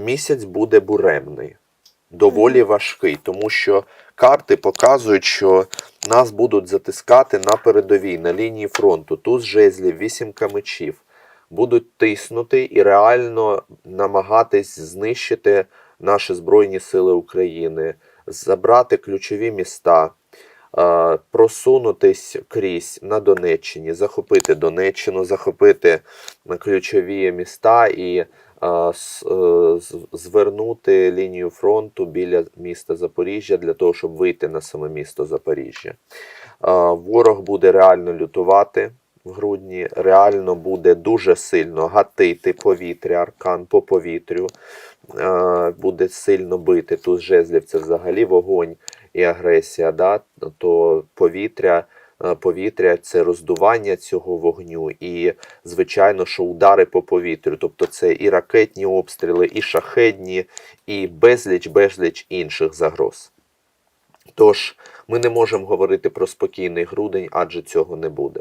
місяць буде буремний, доволі важкий, тому що карти показують, що нас будуть затискати на передовій, на лінії фронту. Туз жезлів, вісімка мечів. Будуть тиснути і реально намагатись знищити наші Збройні Сили України, забрати ключові міста, е, просунутись крізь на Донеччині, захопити Донеччину, захопити ключові міста і звернути лінію фронту біля міста Запоріжжя для того, щоб вийти на саме місто Запоріжжя. Е, Ворог буде реально лютувати в грудні, реально буде дуже сильно гатити повітря, аркан по повітрю, е, буде сильно бити. Тут жезлів це взагалі вогонь і агресія, да? то повітря. Е, Повітря це роздування цього вогню, і звичайно, що удари по повітрю, тобто це і ракетні обстріли, і шахедні, і безліч безліч інших загроз. Тож ми не можемо говорити про спокійний грудень, адже цього не буде.